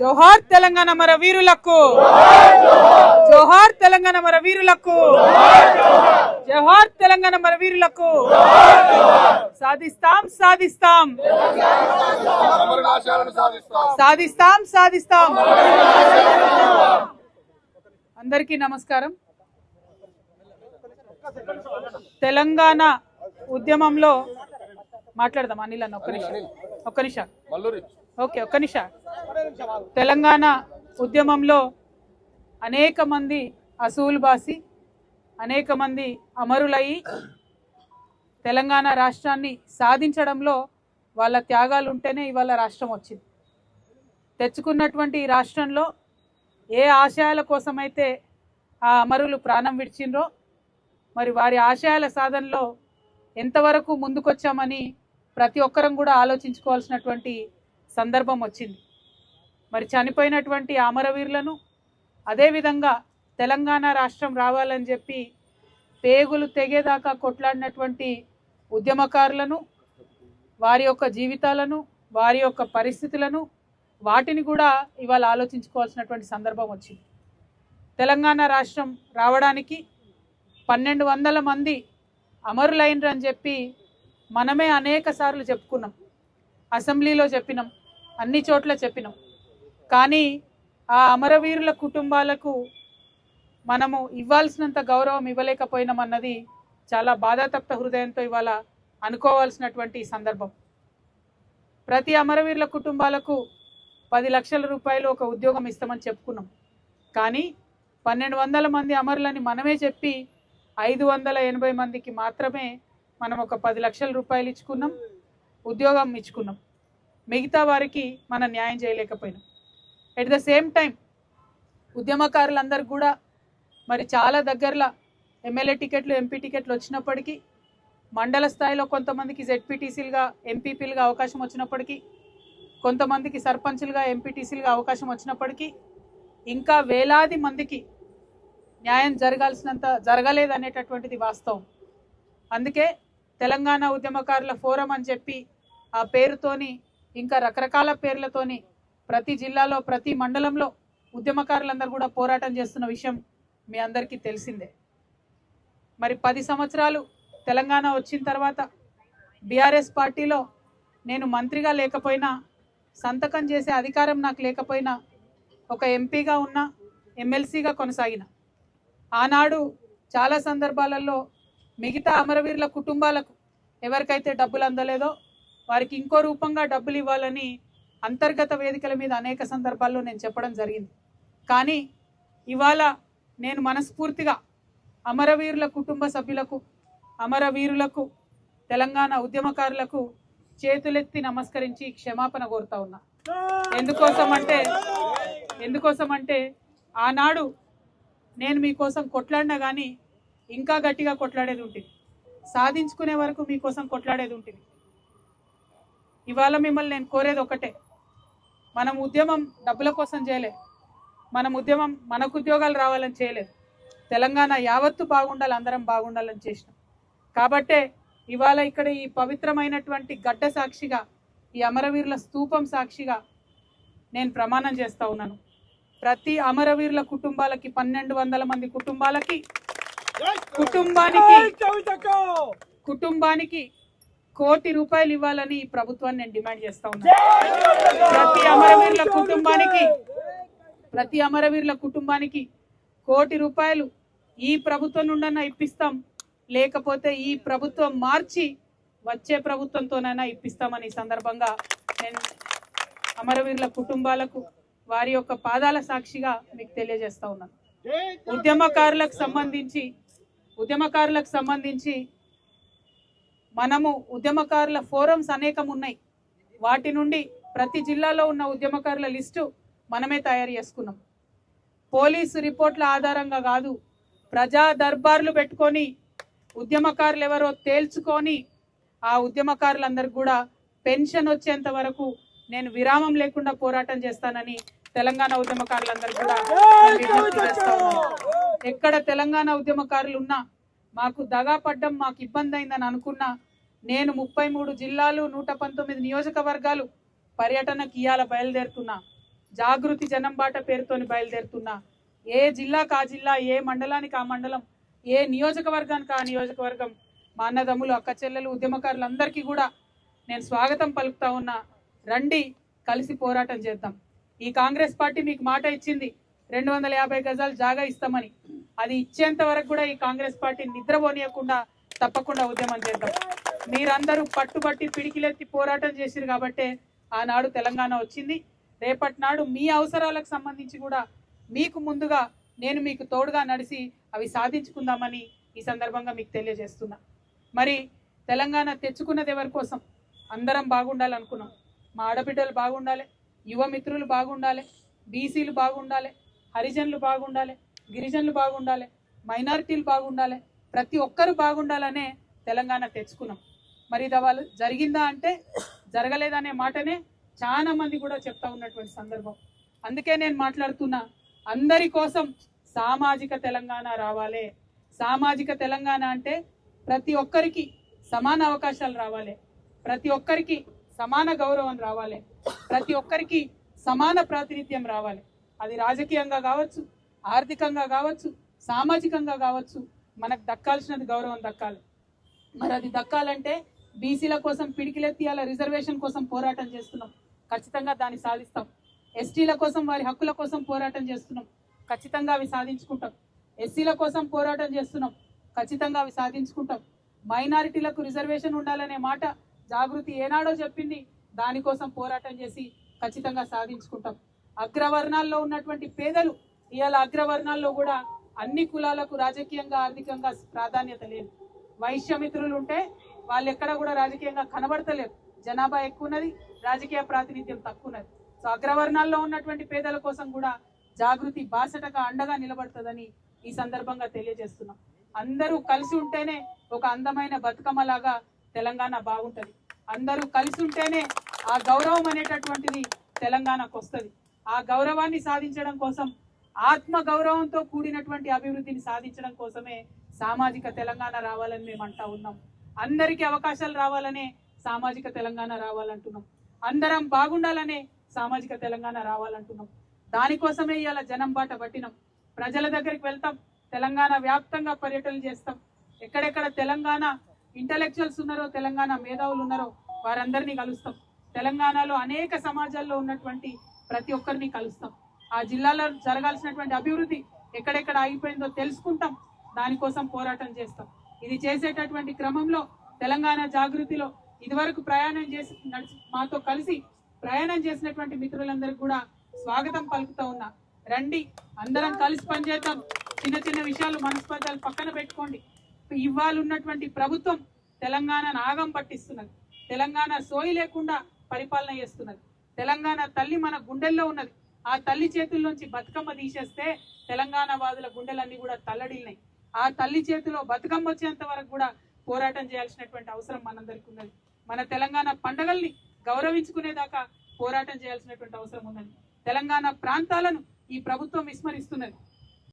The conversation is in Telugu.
జోహార్ తెలంగాణ మర వీరులకు. జోహార్ తెలంగాణ మర వీరులకు. జోహార్ తెలంగాణ మర వీరులకు. సాధిస్తాం సాధిస్తాం. సాధిస్తాం సాధిస్తాం. అందరికీ నమస్కారం. తెలంగాణ ఉద్యమంలో మాట్లాడదాం అనిల్ అన్న ఒక్క నిమిషం. ఒక్క నిమిషం. ఓకే ఒక్క నిమిషం. తెలంగాణ ఉద్యమంలో అనేక మంది అసూలు బాసి అనేక మంది అమరులయ్యి తెలంగాణ రాష్ట్రాన్ని సాధించడంలో వాళ్ళ త్యాగాలు ఉంటేనే ఇవాళ రాష్ట్రం వచ్చింది. తెచ్చుకున్నటువంటి ఈ రాష్ట్రంలో ఏ ఆశయాల కోసమైతే ఆ అమరులు ప్రాణం విడిచిండ్రో మరి వారి ఆశయాల సాధనలో ఎంతవరకు ముందుకొచ్చామని ప్రతి ఒక్కరం కూడా ఆలోచించుకోవాల్సినటువంటి సందర్భం వచ్చింది. మరి చనిపోయినటువంటి అమరవీరులను అదేవిధంగా తెలంగాణ రాష్ట్రం రావాలని చెప్పి పేగులు తెగేదాకా కొట్లాడినటువంటి ఉద్యమకారులను వారి యొక్క జీవితాలను వారి యొక్క పరిస్థితులను వాటిని కూడా ఇవాళ ఆలోచించుకోవాల్సినటువంటి సందర్భం వచ్చింది. తెలంగాణ రాష్ట్రం రావడానికి పన్నెండు వందల మంది అమరులైనరని చెప్పి మనమే అనేక సార్లు చెప్పుకున్నాం. అసెంబ్లీలో చెప్పినాం. అన్ని చోట్ల చెప్పినాం. కానీ ఆ అమరవీరుల కుటుంబాలకు మనము ఇవ్వాల్సినంత గౌరవం ఇవ్వలేకపోయినామన్నది చాలా బాధాతప్త హృదయంతో ఇవాళ అనుకోవాల్సినటువంటి సందర్భం. ప్రతి అమరవీరుల కుటుంబాలకు పది లక్షల రూపాయలు ఒక ఉద్యోగం ఇస్తామని చెప్పుకున్నాం. కానీ పన్నెండు వందల మంది అమరులని మనమే చెప్పి ఐదు వందల ఎనభై మందికి మాత్రమే మనం ఒక పది లక్షల రూపాయలు ఇచ్చుకున్నాం ఉద్యోగం ఇచ్చుకున్నాం. మిగతా వారికి మనం న్యాయం చేయలేకపోయినాం. ఎట్ ద సేమ్ టైం ఉద్యమకారులందరూ కూడా మరి చాలా దగ్గరలో ఎమ్మెల్యే టికెట్లు ఎంపీ టికెట్లు వచ్చినప్పటికీ మండల స్థాయిలో కొంతమందికి జెడ్పీటీసీలుగా ఎంపీపీలుగా అవకాశం వచ్చినప్పటికీ కొంతమందికి సర్పంచ్లుగా ఎంపీటీసీలుగా అవకాశం వచ్చినప్పటికీ ఇంకా వేలాది మందికి న్యాయం జరగాల్సినంత జరగలేదు అనేటటువంటిది వాస్తవం. అందుకే తెలంగాణ ఉద్యమకారుల ఫోరం అని చెప్పి ఆ పేరుతోని ఇంకా రకరకాల పేర్లతోని ప్రతి జిల్లాలో ప్రతి మండలంలో ఉద్యమకారులందరూ కూడా పోరాటం చేస్తున్న విషయం మీ అందరికీ తెలిసిందే. మరి పది సంవత్సరాలు తెలంగాణ వచ్చిన తర్వాత బీఆర్ఎస్ పార్టీలో నేను మంత్రిగా లేకపోయినా సంతకం చేసే అధికారం నాకు లేకపోయినా ఒక ఎంపీగా ఉన్న ఎమ్మెల్సీగా కొనసాగిన. ఆనాడు చాలా సందర్భాలలో మిగతా అమరవీరుల కుటుంబాలకు ఎవరికైతే డబ్బులు అందలేదో వారికి ఇంకో రూపంగా డబ్బులు ఇవ్వాలని అంతర్గత వేదికల మీద అనేక సందర్భాల్లో నేను చెప్పడం జరిగింది. కానీ ఇవాళ నేను మనస్ఫూర్తిగా అమరవీరుల కుటుంబ సభ్యులకు అమరవీరులకు తెలంగాణ ఉద్యమకారులకు చేతులెత్తి నమస్కరించి క్షమాపణ కోరుతా ఉన్నా. ఎందుకోసం అంటే ఎందుకోసం అంటే ఆనాడు నేను మీకోసం కొట్లాడినా కానీ ఇంకా గట్టిగా కొట్లాడేది ఉంటుంది. సాధించుకునే వరకు మీకోసం కొట్లాడేది ఉంటుంది. ఇవాళ మిమ్మల్ని నేను కోరేది ఒకటే. మనం ఉద్యమం డబ్బుల కోసం చేయలే. మనం ఉద్యమం మనకు ఉద్యోగాలు రావాలని చేయలేదు. తెలంగాణ యావత్తు బాగుండాలి అందరం బాగుండాలని చేసినాం. కాబట్టే ఇవాళ ఇక్కడ ఈ పవిత్రమైనటువంటి గడ్డ సాక్షిగా ఈ అమరవీరుల స్తూపం సాక్షిగా నేను ప్రమాణం చేస్తా ఉన్నాను. ప్రతి అమరవీరుల కుటుంబాలకి పన్నెండు వందల మంది కుటుంబాలకి కుటుంబానికి కుటుంబానికి కోటి రూపాయలు ఇవ్వాలని ఈ ప్రభుత్వాన్ని నేను డిమాండ్ చేస్తా ఉన్నాను ప్రతి అమరవీరుల కుటుంబానికి ప్రతి అమరవీరుల కుటుంబానికి కోటి రూపాయలు ఈ ప్రభుత్వం నుండన్నా ఇప్పిస్తాం. లేకపోతే ఈ ప్రభుత్వం మార్చి వచ్చే ప్రభుత్వంతోనైనా ఇప్పిస్తామని ఈ సందర్భంగా నేను అమరవీరుల కుటుంబాలకు వారి యొక్క పాదాల సాక్షిగా మీకు తెలియజేస్తా ఉన్నాను ఉద్యమకారులకు సంబంధించి ఉద్యమకారులకు సంబంధించి మనము ఉద్యమకారుల ఫోరమ్స్ అనేకం ఉన్నాయి. వాటి నుండి ప్రతి జిల్లాలో ఉన్న ఉద్యమకారుల లిస్టు మనమే తయారు చేసుకున్నాం. పోలీసు రిపోర్ట్ల ఆధారంగా కాదు ప్రజా దర్బార్లు పెట్టుకొని ఉద్యమకారులు ఎవరో తేల్చుకొని ఆ ఉద్యమకారులందరికీ కూడా పెన్షన్ వచ్చేంత వరకు నేను విరామం లేకుండా పోరాటం చేస్తానని తెలంగాణ ఉద్యమకారులందరూ కూడా ఎక్కడ తెలంగాణ ఉద్యమకారులు ఉన్నా మాకు దగా పడ్డం మాకు ఇబ్బంది అయిందని అనుకున్నా నేను ముప్పై మూడు జిల్లాలు నూట పంతొమ్మిది నియోజకవర్గాలు పర్యటనకి ఇవాళ బయలుదేరుతున్నా. జాగృతి జనం బాట పేరుతోని బయలుదేరుతున్నా. ఏ జిల్లాకు ఆ జిల్లా ఏ మండలానికి ఆ మండలం ఏ నియోజకవర్గానికి ఆ నియోజకవర్గం? మా అన్నదమ్ములు అక్క చెల్లెలు ఉద్యమకారులందరికీ కూడా నేను స్వాగతం పలుకుతా ఉన్నా. రండి కలిసి పోరాటం చేద్దాం. ఈ కాంగ్రెస్ పార్టీ మీకు మాట ఇచ్చింది రెండు వందల యాభై గజాలు జాగా ఇస్తామని. అది ఇచ్చేంత వరకు కూడా ఈ కాంగ్రెస్ పార్టీ నిద్రపోనీయకుండా తప్పకుండా ఉద్యమం చేద్దాం. మీరందరూ పట్టుబట్టి పిడికిలెత్తి పోరాటం చేసిరు కాబట్టే ఆనాడు తెలంగాణ వచ్చింది. రేపటి నాడు మీ అవసరాలకు సంబంధించి కూడా మీకు ముందుగా నేను మీకు తోడుగా నడిచి అవి సాధించుకుందామని ఈ సందర్భంగా మీకు తెలియజేస్తున్నా. మరి తెలంగాణ తెచ్చుకున్నది ఎవరి కోసం? అందరం బాగుండాలనుకున్నాం. మా ఆడబిడ్డలు బాగుండాలి యువ మిత్రులు బాగుండాలి బీసీలు బాగుండాలి హరిజనులు బాగుండాలి గిరిజనులు బాగుండాలి మైనారిటీలు బాగుండాలి ప్రతి ఒక్కరు బాగుండాలనే తెలంగాణ తెచ్చుకున్నాం. మరి వాళ్ళు జరిగిందా అంటే జరగలేదనే మాటనే చాలా మంది కూడా చెప్తా ఉన్నటువంటి సందర్భం. అందుకే నేను మాట్లాడుతున్నా అందరి కోసం సామాజిక తెలంగాణ రావాలి. సామాజిక తెలంగాణ అంటే ప్రతి ఒక్కరికి సమాన అవకాశాలు రావాలి. ప్రతి ఒక్కరికి సమాన గౌరవం రావాలి. ప్రతి ఒక్కరికి సమాన ప్రాతినిధ్యం రావాలి. అది రాజకీయంగా కావచ్చు ఆర్థికంగా కావచ్చు సామాజికంగా కావచ్చు మనకు దక్కాల్సినది గౌరవం దక్కాలి. మరి అది దక్కాలంటే బీసీల కోసం పిడికిలెత్తి రిజర్వేషన్ కోసం పోరాటం చేస్తున్నాం. ఖచ్చితంగా దాన్ని సాధిస్తాం. ఎస్టీల కోసం వారి హక్కుల కోసం పోరాటం చేస్తున్నాం. ఖచ్చితంగా అవి సాధించుకుంటాం. ఎస్సీల కోసం పోరాటం చేస్తున్నాం. ఖచ్చితంగా అవి సాధించుకుంటాం. మైనారిటీలకు రిజర్వేషన్ ఉండాలనే మాట జాగృతి ఏనాడో చెప్పింది. దానికోసం పోరాటం చేసి ఖచ్చితంగా సాధించుకుంటాం. అగ్రవర్ణాల్లో ఉన్నటువంటి పేదలు ఇవాళ అగ్రవర్ణాల్లో కూడా అన్ని కులాలకు రాజకీయంగా ఆర్థికంగా ప్రాధాన్యత లేదు. వైశ్యమిత్రులు ఉంటే వాళ్ళు ఎక్కడ కూడా రాజకీయంగా కనబడతలేరు. జనాభా ఎక్కువ ఉన్నది రాజకీయ ప్రాతినిధ్యం తక్కువ ఉన్నది సో అగ్రవర్ణాల్లో ఉన్నటువంటి పేదల కోసం కూడా జాగృతి బాసటగా అండగా నిలబడుతుందని ఈ సందర్భంగా తెలియజేస్తున్నాం. అందరూ కలిసి ఉంటేనే ఒక అందమైన బతుకమ్మ లాగా తెలంగాణ బాగుంటుంది. అందరూ కలిసి ఉంటేనే ఆ గౌరవం అనేటటువంటిది తెలంగాణకు వస్తుంది. ఆ గౌరవాన్ని సాధించడం కోసం ఆత్మ గౌరవంతో కూడినటువంటి అభివృద్ధిని సాధించడం కోసమే సామాజిక తెలంగాణ రావాలని మేము అంటా ఉన్నాం. అందరికీ అవకాశాలు రావాలనే సామాజిక తెలంగాణ రావాలంటున్నాం. అందరం బాగుండాలనే సామాజిక తెలంగాణ రావాలంటున్నాం. దానికోసమే ఇవాళ జనం బాట పట్టినాం. ప్రజల దగ్గరికి వెళ్తాం. తెలంగాణ వ్యాప్తంగా పర్యటనలు చేస్తాం. ఎక్కడెక్కడ తెలంగాణ ఇంటలెక్చువల్స్ ఉన్నారో తెలంగాణ మేధావులు ఉన్నారో వారందరినీ కలుస్తాం. తెలంగాణలో అనేక సమాజాల్లో ఉన్నటువంటి ప్రతి ఒక్కరిని కలుస్తాం. ఆ జిల్లాలో జరగాల్సినటువంటి అభివృద్ధి ఎక్కడెక్కడ ఆగిపోయిందో తెలుసుకుంటాం. దానికోసం పోరాటం చేస్తాం. ఇది చేసేటటువంటి క్రమంలో తెలంగాణ జాగృతిలో ఇదివరకు ప్రయాణం చేసి నడిచి మాతో కలిసి ప్రయాణం చేసినటువంటి మిత్రులందరికీ కూడా స్వాగతం పలుకుతా ఉన్నా. రండి అందరం కలిసి పనిచేద్దాం. చిన్న చిన్న విషయాలు మనస్పర్ధాలు పక్కన పెట్టుకోండి. ఇవ్వాలన్నటువంటి ఉన్నటువంటి ప్రభుత్వం తెలంగాణ నాగం పట్టిస్తున్నది. తెలంగాణ సోయి లేకుండా పరిపాలన చేస్తున్నది. తెలంగాణ తల్లి మన గుండెల్లో ఉన్నది. ఆ తల్లి చేతుల్లోంచి బతుకమ్మ తీసేస్తే తెలంగాణ వాదుల గుండెలన్నీ కూడా తల్లడిల్లినాయి ఆ తల్లి చేతిలో బతుకమ్మ వచ్చేంత వరకు కూడా పోరాటం చేయాల్సినటువంటి అవసరం మనందరికీ ఉన్నది. మన తెలంగాణ పండగల్ని గౌరవించుకునేదాకా పోరాటం చేయాల్సినటువంటి అవసరం ఉన్నది. తెలంగాణ ప్రాంతాలను ఈ ప్రభుత్వం విస్మరిస్తున్నది.